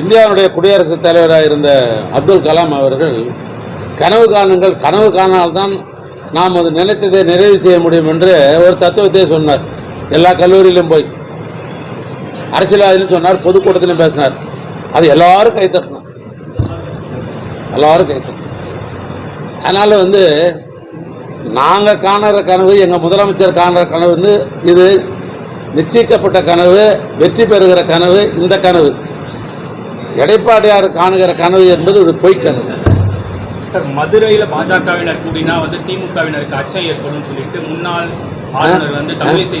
இந்தியாவுடைய குடியரசுத் தலைவராக இருந்த அப்துல் கலாம் அவர்கள் கனவு காணுங்கள் கனவு காணால்தான் நாம் அது நினைத்ததை நிறைவு செய்ய முடியும் என்று ஒரு தத்துவத்தை சொன்னார். எல்லா கல்லூரியிலும் போய். அரசியல்வாதிலும் சொன்னார் பொதுக்கூட்டத்திலும் பேசினார். அது எல்லாரும் கைத்தட்டணும் எல்லாரும் கைத்தட்டணும் அதனால் வந்து நாங்கள் காணுற கனவு எங்கள் முதலமைச்சர் காணுற கனவு வந்து இது நிச்சயிக்கப்பட்ட கனவு வெற்றி பெறுகிற கனவு இந்த கனவு. எடைப்பாடியார் காணுகிற கனவு என்பது இது பொய் கனவு. சார் மதுரையில பாஜகவினர் கூடினா வந்து திமுகவினருக்கு அச்சம் ஏற்படும் சொல்லிட்டு முன்னாள் ஆளுநர் வந்து தமிழிசை.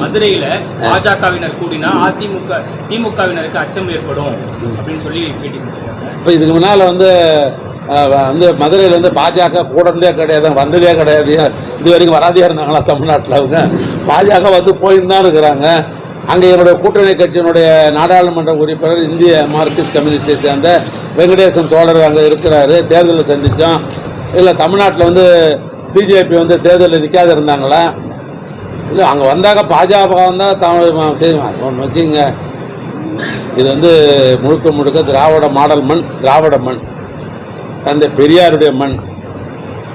மதுரையில பாஜகவினர் கூடினா அதிமுக திமுகவினருக்கு அச்சம் ஏற்படும் அப்படின்னு சொல்லி இப்போ இதுக்கு முன்னால் வந்து வந்து மதுரையில் வந்து பாஜக கூடந்தே கிடையாது வந்ததே கிடையாது. இது வரைக்கும் வராதியாக இருந்தாங்களா தமிழ்நாட்டில் அவங்க? பாஜக வந்து போயின்னு தான் இருக்கிறாங்க. அங்கே என்னுடைய கூட்டணி கட்சியினுடைய நாடாளுமன்ற உறுப்பினர் இந்திய மார்க்சிஸ்ட் கம்யூனிஸ்டை சேர்ந்த வெங்கடேசன் தோழர் அங்கே இருக்கிறாரு. தேர்தலில் சந்தித்தோம் இல்லை தமிழ்நாட்டில் வந்து பிஜேபி வந்து தேர்தலில் நிற்காத இருந்தாங்களா? இல்லை அங்கே வந்தாக்க பாஜக வந்தால் தமிழ் ஒன்று வச்சுக்கோங்க. இது வந்து முழுக்க முழுக்க திராவிட மாடல் மண் திராவிட மண். தந்தை பெரியாருடைய மண்.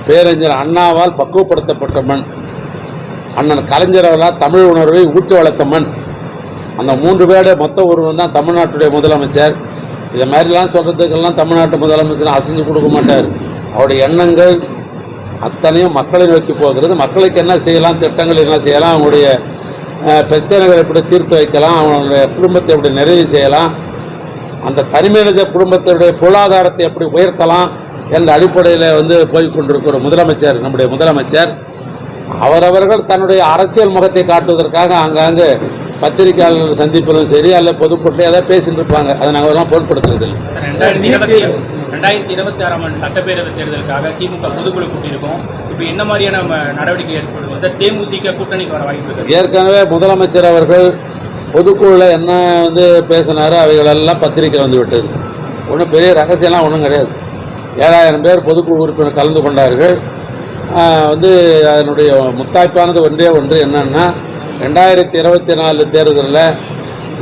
பேரறிஞர் அண்ணாவால் பக்குவப்படுத்தப்பட்ட மண். அண்ணன் கலைஞர் தமிழ் உணர்வை ஊட்டி வளர்த்த மண். அந்த மூன்று பேருடைய மொத்த ஒருவன் தான் தமிழ்நாட்டுடைய முதலமைச்சர். இதை மாதிரிலாம் சொல்கிறதுக்கெல்லாம் தமிழ்நாட்டு முதலமைச்சர் அசைஞ்சு கொடுக்க மாட்டார். அவருடைய எண்ணங்கள் அத்தனையும் மக்களை நோக்கி போகிறது. மக்களுக்கு என்ன செய்யலாம் திட்டங்கள் என்ன செய்யலாம் அவங்களுடைய பிரச்சனைகளை எப்படி தீர்த்து வைக்கலாம் அவங்களுடைய குடும்பத்தை எப்படி நிறைவு செய்யலாம் அந்த தனிமனித குடும்பத்தினுடைய பொருளாதாரத்தை எப்படி உயர்த்தலாம் என்ற அடிப்படையில் வந்து போய் கொண்டிருக்கிற முதலமைச்சர் நம்முடைய முதலமைச்சர். அவரவர்கள் தன்னுடைய அரசியல் முகத்தை காட்டுவதற்காக ஆங்காங்கு பத்திரிகையாளர்கள் சந்திப்பிலும் சரி அல்ல பொதுக்கூட்டிலும் ஏதாவது பேசிட்டு இருப்பாங்க. அதை நாங்கள் எல்லாம் ரெண்டாயிரத்தி இருபத்தி ரெண்டாயிரத்தி இருபத்தி ஆறாம் ஆண்டு சட்டப்பேரவை தேர்தலுக்காக திமுக பொதுக்குழு கூட்டியிருக்கோம். இப்போ என்ன மாதிரியான நடவடிக்கை ஏற்படுத்தும் சார் தேமுதிக கூட்டணிக்கு வர வாய்ப்பு இருக்கு. ஏற்கனவே முதலமைச்சர் அவர்கள் பொதுக்குழுவில் என்ன வந்து பேசினாரோ அவைகளெல்லாம் பத்திரிக்கை வந்து விட்டது. ஒன்றும் பெரிய ரகசியம்லாம் ஒன்றும் கிடையாது. ஏழாயிரம் பேர் பொதுக்குழு உறுப்பினர் கலந்து கொண்டார்கள். வந்து அதனுடைய முத்தாய்ப்பானது ஒன்றே ஒன்று என்னன்னா ரெண்டாயிரத்தி இருபத்தி நாலு தேர்தலில்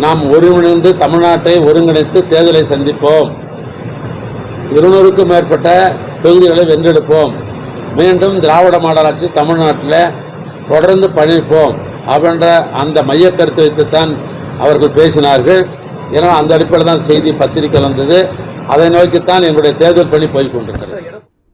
நாம் ஒருங்கிணைந்து தமிழ்நாட்டை ஒருங்கிணைத்து தேர்தலை சந்திப்போம். இருநூறுக்கும் மேற்பட்ட தொகுதிகளை வென்றெடுப்போம். மீண்டும் திராவிட மாடலாட்சி தமிழ்நாட்டில் தொடர்ந்து பணிப்போம். அப்படின்ற அந்த மைய கருத்தை வைத்துத்தான் அவர்கள் பேசினார்கள். ஏன்னா அந்த அடிப்படையில் தான் செய்தி பத்திரிகை வந்தது. அதை நோக்கித்தான் எங்களுடைய தேர்தல் பணி போய் கொண்டிருக்கிறது.